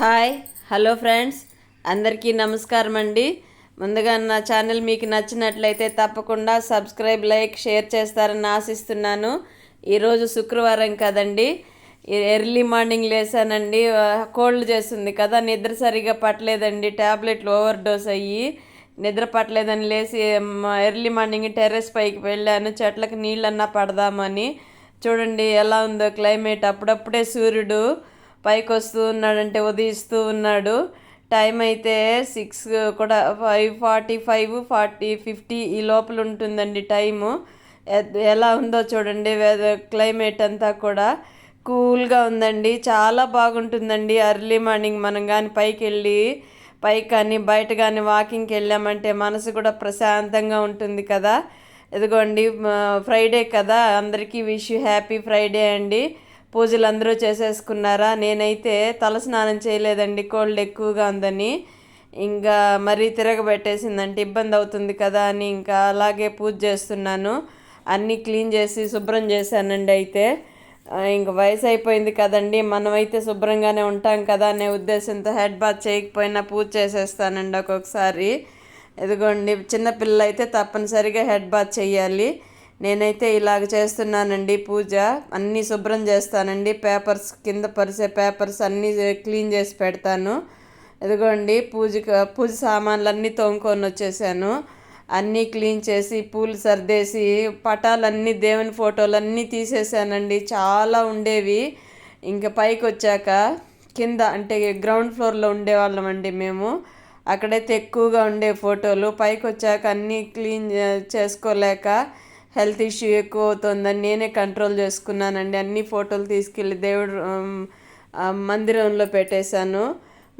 Hi hello friends. అందరికీ నమస్కారం అండి. ముందుగా నా ఛానల్ మీకు నచ్చినట్లయితే తప్పకుండా సబ్స్క్రైబ్ లైక్ షేర్ చేస్తారని ఆశిస్తున్నాను. ఈరోజు శుక్రవారం కదండి. Early morning లేసానండి. కోల్డ్ చేస్తుంది కదా నిద్ర సరిగా పట్టలేదండి. ట్యాబ్లెట్లు ఓవర్ డోస్ అయ్యి నిద్ర పట్టలేదని లేచి ఎర్లీ మార్నింగ్ టెర్రస్ పైకి వెళ్ళాను. చెట్లకు నీళ్ళన్నా పడదామని. చూడండి ఎలా ఉందో క్లైమేట్. అప్పుడప్పుడే సూర్యుడు పైకి వస్తూ ఉన్నాడంటే ఉదయిస్తూ ఉన్నాడు. టైం అయితే సిక్స్ కూడా five forty five forty fifty ఈ లోపల ఉంటుందండి టైము. ఎలా ఉందో చూడండి వెదర్ క్లైమేట్ అంతా కూడా కూల్గా ఉందండి. చాలా బాగుంటుందండి. ఎర్లీ మార్నింగ్ మనం కానీ పైకి వెళ్ళి పైకి కానీ బయట కానీ వాకింగ్కి వెళ్ళామంటే మనసు కూడా ప్రశాంతంగా ఉంటుంది కదా. ఇదిగోండి ఫ్రైడే కదా. అందరికీ విష్ హ్యాపీ ఫ్రైడే అండి. పూజలు అందరూ చేసేసుకున్నారా? నేనైతే తలస్నానం చేయలేదండి కోల్డ్ ఎక్కువగా ఉందని. ఇంకా మరీ తిరగబెట్టేసిందంటే ఇబ్బంది అవుతుంది కదా అని ఇంకా అలాగే పూజ చేస్తున్నాను. అన్నీ క్లీన్ చేసి శుభ్రం చేశానండి అయితే. ఇంక వయసు అయిపోయింది కదండి మనమైతే శుభ్రంగానే ఉంటాం కదా అనే ఉద్దేశంతో హెడ్ బాత్ చేయకపోయినా పూజ చేసేస్తానండి ఒక్కొక్కసారి. ఇదిగోండి చిన్నపిల్లలు అయితే తప్పనిసరిగా హెడ్ బాత్ చేయాలి. నేనైతే ఇలాగ చేస్తున్నానండి పూజ. అన్నీ శుభ్రం చేస్తానండి. పేపర్స్ కింద పరిసే పేపర్స్ అన్నీ క్లీన్ చేసి పెడతాను. ఇదిగోండి పూజ పూజ సామాన్లు అన్నీ తోముకొని వచ్చేసాను. అన్నీ క్లీన్ చేసి పూలు సర్దేసి పటాలన్నీ దేవుని ఫోటోలన్నీ తీసేసానండి. చాలా ఉండేవి. ఇంకా పైకి వచ్చాక కింద అంటే గ్రౌండ్ ఫ్లోర్లో ఉండేవాళ్ళమండి మేము. అక్కడైతే ఎక్కువగా ఉండే ఫోటోలు. పైకి వచ్చాక అన్నీ క్లీన్ చేసుకోలేక హెల్త్ ఇష్యూ ఎక్కువ అవుతుందని నేనే కంట్రోల్ చేసుకున్నానండి. అన్ని ఫోటోలు తీసుకెళ్ళి దేవుడు మందిరంలో పెట్టేశాను.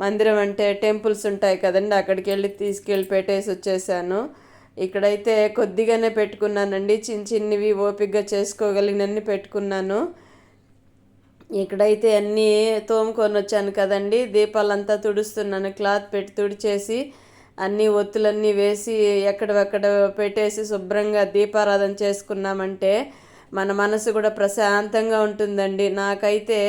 మందిరం అంటే టెంపుల్స్ ఉంటాయి కదండి అక్కడికి వెళ్ళి తీసుకెళ్ళి పెట్టేసి వచ్చేసాను ఇక్కడైతే కొద్దిగానే పెట్టుకున్నానండి. చిన్న చిన్నవి ఓపికగా చేసుకోగలిగినన్ని పెట్టుకున్నాను. ఇక్కడైతే అన్నీ తోముకొని వచ్చాను కదండి. దీపాలంతా తుడుస్తున్నాను క్లాత్ పెట్టి తుడిచేసి అన్నీ ఒత్తులన్నీ వేసి ఎక్కడెక్కడ పెట్టేసి శుభ్రంగా దీపారాధన చేసుకున్నామంటే మన మనసు కూడా ప్రశాంతంగా ఉంటుందండి. నాకైతే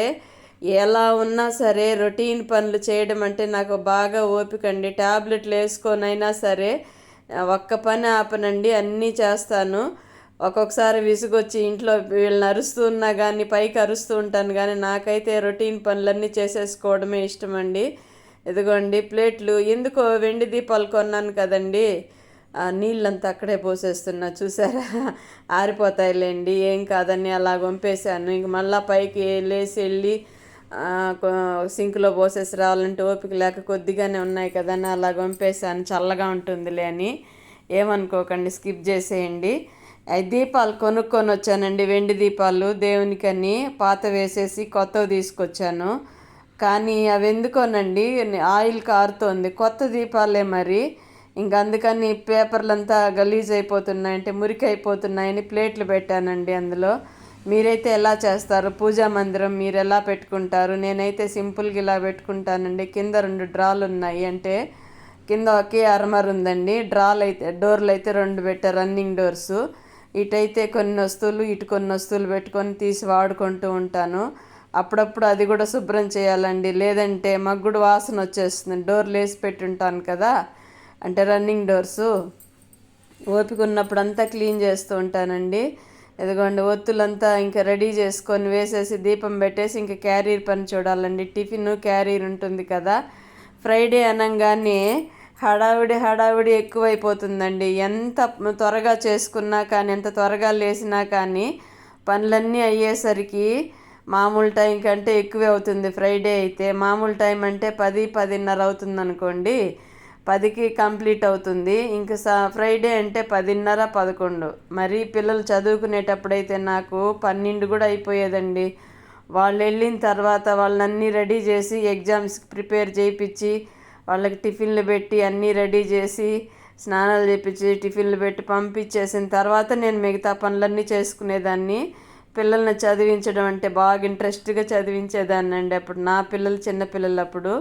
ఎలా ఉన్నా సరే రొటీన్ పనులు చేయడం అంటే నాకు బాగా ఓపిక అండి. ట్యాబ్లెట్లు వేసుకొనైనా సరే ఒక్క పని ఆపనండి అన్నీ చేస్తాను. ఒక్కొక్కసారి విసుగొచ్చి ఇంట్లో వీళ్ళని అరుస్తూ ఉన్నా కానీ పైకి అరుస్తూ ఉంటాను కానీ నాకైతే రొటీన్ పనులన్నీ చేసేసుకోవడమే ఇష్టం అండి ఇదిగోండి ప్లేట్లు. ఎందుకో వెండి దీపాలు కొన్నాను కదండి. నీళ్ళంతా అక్కడే పోసేస్తున్నా చూసారా? ఆరిపోతాయిలేండి. ఏం కాదని అలా వంపేశాను. ఇంక మళ్ళీ పైకి లేచి వెళ్ళి సింక్లో పోసేసి రావాలంటే ఓపిక లేక కొద్దిగానే ఉన్నాయి కదని అలా వంపేశాను. చల్లగా ఉంటుందిలే అని ఏమనుకోకండి స్కిప్ చేసేయండి. దీపాలు కొనుక్కొని వచ్చానండి వెండి దీపాలు. దేవునికని పాత వేసేసి కొత్తవి తీసుకొచ్చాను. కానీ అవి ఎందుకోనండి ఆయిల్ కారుతోంది. కొత్త దీపాలే మరి. ఇంక అందుకని పేపర్లంతా గలీజ్ అయిపోతున్నాయంటే మురికి అయిపోతున్నాయని ప్లేట్లు పెట్టానండి అందులో. మీరైతే ఎలా చేస్తారు? పూజా మందిరం మీరు ఎలా పెట్టుకుంటారు? నేనైతే సింపుల్గా ఇలా పెట్టుకుంటానండి. కింద రెండు డ్రాలు ఉన్నాయి అంటే కింద ఒకే అర్మర్ ఉందండి డ్రాలు అయితే డోర్లు అయితే రెండు పెట్టారు రన్నింగ్ డోర్స్. ఇటైతే కొన్ని వస్తువులు ఇటు కొన్ని వస్తువులు పెట్టుకొని తీసి వాడుకుంటూ ఉంటాను. అప్పుడప్పుడు అది కూడా శుభ్రం చేయాలండి. లేదంటే మగ్గుడు వాసన వచ్చేస్తుంది. డోర్లు వేసి పెట్టుంటాను కదా. అంటే రన్నింగ్ డోర్స్. ఓపిక ఉన్నప్పుడు అంతా క్లీన్ చేస్తూ ఉంటానండి. ఇదిగోండి ఒత్తులంతా ఇంకా రెడీ చేసుకొని వేసేసి దీపం పెట్టేసి ఇంకా క్యారీర్ పని చూడాలండి. టిఫిన్ క్యారీర్ ఉంటుంది కదా. ఫ్రైడే అనగానే హడావిడి హడావిడి ఎక్కువైపోతుందండి. ఎంత త్వరగా చేసుకున్నా కానీ ఎంత త్వరగా లేసినా కానీ పనులన్నీ అయ్యేసరికి మామూలు టైం కంటే ఎక్కువే అవుతుంది ఫ్రైడే అయితే. మామూలు టైం అంటే పది పదిన్నర అవుతుంది అనుకోండి పదికి కంప్లీట్ అవుతుంది. ఇంక సా ఫ్రైడే అంటే పదిన్నర పదకొండు. మరి పిల్లలు చదువుకునేటప్పుడైతే నాకు పన్నెండు కూడా అయిపోయేదండి. వాళ్ళు వెళ్ళిన తర్వాత వాళ్ళని రెడీ చేసి ఎగ్జామ్స్కి ప్రిపేర్ చేయించి వాళ్ళకి టిఫిన్లు పెట్టి అన్నీ రెడీ చేసి స్నానాలు చేపించి టిఫిన్లు పెట్టి పంపించేసిన తర్వాత నేను మిగతా పనులన్నీ చేసుకునేదాన్ని. పిల్లల్ని చదివించడం అంటే బాగా ఇంట్రెస్ట్గా చదివించేదాన్ని అండి. అప్పుడు నా పిల్లలు చిన్న పిల్లలు అప్పుడు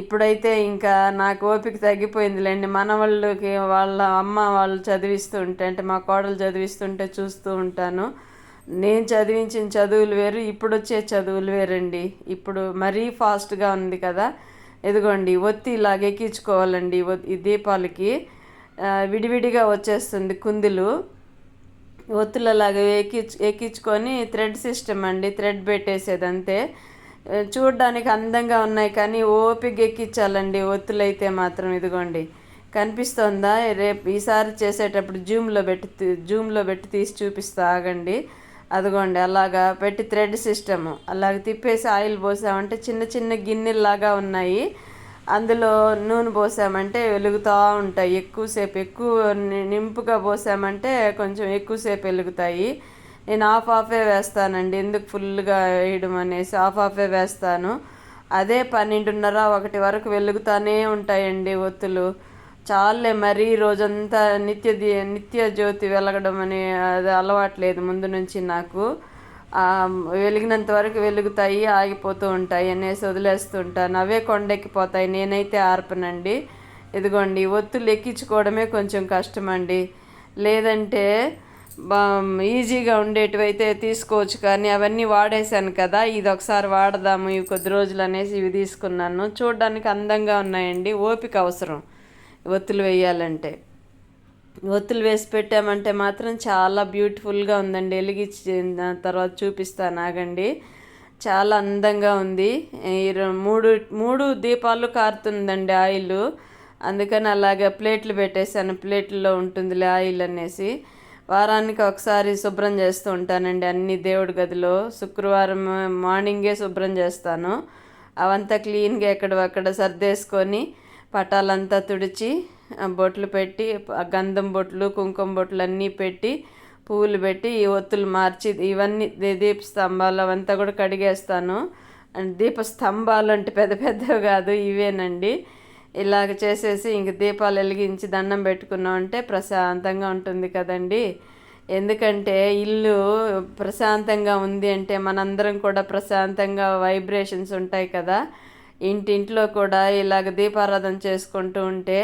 ఇప్పుడైతే ఇంకా నాకు ఓపిక తగ్గిపోయిందిలేండి. మన వాళ్ళకి వాళ్ళ అమ్మ వాళ్ళు చదివిస్తూ ఉంటే అంటే మా కోడలు చదివిస్తుంటే చూస్తూ ఉంటాను. నేను చదివించిన చదువులు వేరు ఇప్పుడు వచ్చే చదువులు వేరండి. ఇప్పుడు మరీ ఫాస్ట్గా ఉంది కదా. ఇదిగోండి ఒత్తి ఇలాగ ఎక్కించుకోవాలండి. ఈ దీపాలకి. విడివిడిగా వచ్చేస్తుంది కుందులు. ఒత్తులలాగా ఎక్కించు ఎక్కించుకొని థ్రెడ్ సిస్టమ్ అండి థ్రెడ్ పెట్టేసేది అంతే చూడడానికి అందంగా ఉన్నాయి కానీ ఓపిక ఎక్కించాలండి ఒత్తులైతే మాత్రం ఇదిగోండి. కనిపిస్తోందా? రేపు ఈసారి చేసేటప్పుడు జూమ్లో పెట్టి జూమ్లో పెట్టి తీసి చూపిస్తా ఆగండి. అదిగోండి అలాగా పెట్టి థ్రెడ్ సిస్టము. అలాగ తిప్పేసి ఆయిల్ పోసామంటే చిన్న చిన్న గిన్నెల్లాగా ఉన్నాయి. అందులో నూనె పోసామంటే వెలుగుతూ ఉంటాయి. ఎక్కువసేపు ఎక్కువ నింపుగా పోసామంటే కొంచెం ఎక్కువసేపు వెలుగుతాయి. నేను ఆఫ్ ఆఫే వేస్తానండి. ఎందుకు ఫుల్గా వేయడం అనేసి ఆఫ్ ఆఫే వేస్తాను. అదే పన్నెండున్నర ఒకటి వరకు వెలుగుతూనే ఉంటాయండి ఒత్తులు. చాలే మరీ రోజంతా నిత్య నిత్య జ్యోతి వెలగడం అనే అది అలవాట్లేదు ముందు నుంచి నాకు. వెలిగినంత వరకు వెలుగుతాయి ఆగిపోతూ ఉంటాయి అనేసి వదిలేస్తుంటాను అవే కొండెక్కిపోతాయి. నేనైతే ఆర్పనండి. ఇదిగోండి ఒత్తులు ఎక్కించుకోవడమే కొంచెం కష్టమండి. లేదంటే ఈజీగా ఉండేటివైతే తీసుకోవచ్చు. కానీ అవన్నీ వాడేశాను కదా ఇది ఒకసారి వాడదాము ఇవి కొద్ది రోజులు అనేసి ఇవి తీసుకున్నాను. చూడడానికి అందంగా ఉన్నాయండి. ఓపిక అవసరం ఒత్తులు వేయాలంటే. ఒత్తులు వేసి పెట్టామంటే మాత్రం చాలా బ్యూటిఫుల్గా ఉందండి. వెలిగించిన తర్వాత చూపిస్తాను ఆగండి చాలా అందంగా ఉంది. మూడు మూడు దీపాలు కారుతుందండి ఆయిల్. అందుకని అలాగే ప్లేట్లు పెట్టేశాను. ప్లేట్లో ఉంటుందిలే ఆయిల్ అనేసి. వారానికి ఒకసారి శుభ్రం చేస్తూ ఉంటానండి అన్ని దేవుడి గదిలో. శుక్రవారం మార్నింగే శుభ్రం చేస్తాను. అవంతా క్లీన్గా ఎక్కడక్కడ సర్దేసుకొని పటాలంతా తుడిచి బొట్లు పెట్టి గంధం బొట్లు కుంకుమ బొట్లు అన్నీ పెట్టి పువ్వులు పెట్టి ఈ ఒత్తులు మార్చి ఇవన్నీ దీప స్తంభాలు అవంతా కూడా కడిగేస్తాను. దీప స్తంభాలు అంటే పెద్ద పెద్దవి కాదు ఇవేనండి. ఇలాగ చేసేసి ఇంక దీపాలు వెలిగించి దండం పెట్టుకున్నామంటే ప్రశాంతంగా ఉంటుంది కదండి. ఎందుకంటే ఇల్లు ప్రశాంతంగా ఉంది అంటే మనందరం కూడా ప్రశాంతంగా వైబ్రేషన్స్ ఉంటాయి కదా. ఇంటింట్లో కూడా ఇలాగ దీపారాధన చేసుకుంటూ ఉంటే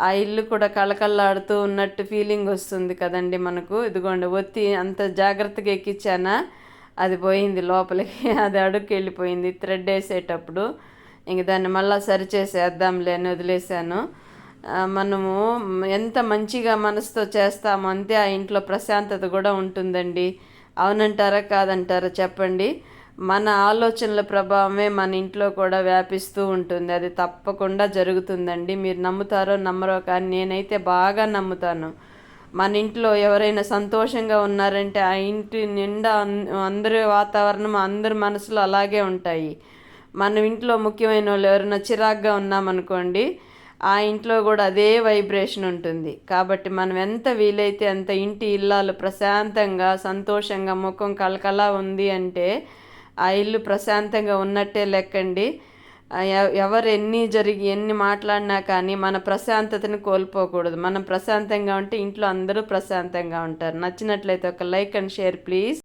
ఆ ఇల్లు కూడా కళకళలాడుతూ ఉన్నట్టు ఫీలింగ్ వస్తుంది కదండి మనకు. ఇదిగోండి ఒత్తి అంత జాగ్రత్తగా ఎక్కించానా? అది పోయింది లోపలికి అది అడుగుకి వెళ్ళిపోయింది థ్రెడ్ వేసేటప్పుడు. ఇంక దాన్ని మళ్ళీ సరిచేసేద్దాంలే అని వదిలేశాను. మనము ఎంత మంచిగా మనసుతో చేస్తామో అంతే ఆ ఇంట్లో ప్రశాంతత కూడా ఉంటుందండి. అవునంటారా కాదంటారా చెప్పండి. మన ఆలోచనల ప్రభావమే మన ఇంట్లో కూడా వ్యాపిస్తూ ఉంటుంది. అది తప్పకుండా జరుగుతుందండి. మీరు నమ్ముతారో నమ్మరో కానీ నేనైతే బాగా నమ్ముతాను. మన ఇంట్లో ఎవరైనా సంతోషంగా ఉన్నారంటే ఆ ఇంటి నిండా అందరి వాతావరణం అందరి మనసులో అలాగే ఉంటాయి. మన ఇంట్లో ముఖ్యమైన వాళ్ళు ఎవరైనా చిరాగ్గా ఉన్నామనుకోండి ఆ ఇంట్లో కూడా అదే వైబ్రేషన్ ఉంటుంది. కాబట్టి మనం ఎంత వీలైతే అంత ఇంటి ఇల్లాలు ప్రశాంతంగా సంతోషంగా ముఖం కలకలా ఉంది అంటే ఆ ఇల్లు ప్రశాంతంగా ఉన్నట్టే లెక్కండి. ఎవరు ఎన్ని జరిగి ఎన్ని మాట్లాడినా కానీ మన ప్రశాంతతని కోల్పోకూడదు. మనం ప్రశాంతంగా ఉంటే ఇంట్లో అందరూ ప్రశాంతంగా ఉంటారు. నచ్చినట్లయితే ఒక లైక్ అండ్ షేర్ ప్లీజ్.